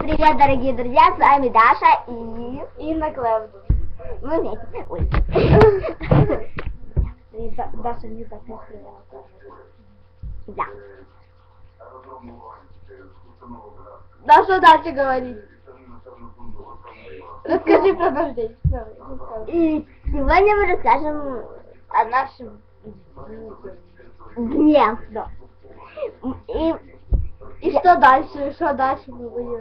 Привет, дорогие друзья, с вами Даша и... Инна Клевдо. Мы вместе. Ой. И Даша не так сказала. Да. Да что дальше говорить? Расскажи про. Давай, рассказывай. И сегодня мы расскажем О нашем дне. Да. И И что дальше? Что дальше мы будем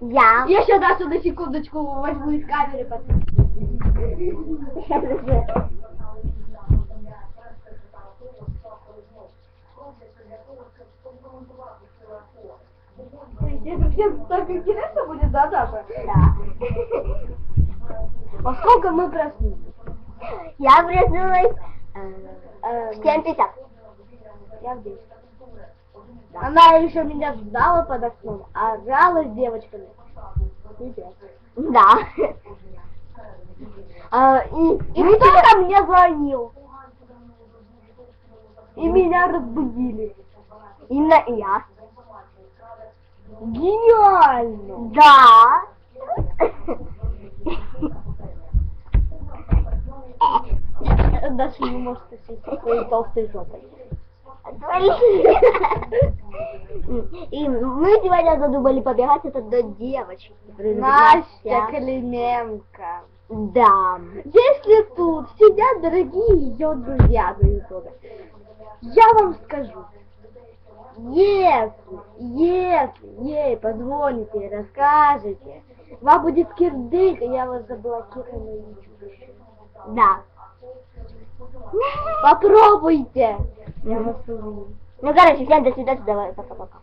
я... Я еще Дашу на секундочку возьму из камеры. потом. Если всем так интересно будет, да, Даша? Да. Во сколько мы проснулись? Я проснулась э, Э, в 7.50. Я в 10. Она еще меня ждала под окном, а орала с девочками. Да. А, и, И кто-то мне звонил. И меня разбудили. Инна и я. Гениально! Да. Даша не может со своей толстой жопой. И мы сегодня задумали побегать это до девочки. Настя Клименко. Да. Если тут сидят дорогие ее друзья на ютубе, я вам скажу, если, если ей позвоните и расскажете, вам будет кирдык, я вас заблокирую на YouTube. Да. Попробуйте! Я вас. Ну, короче, всем до свидания, давай, пока-пока.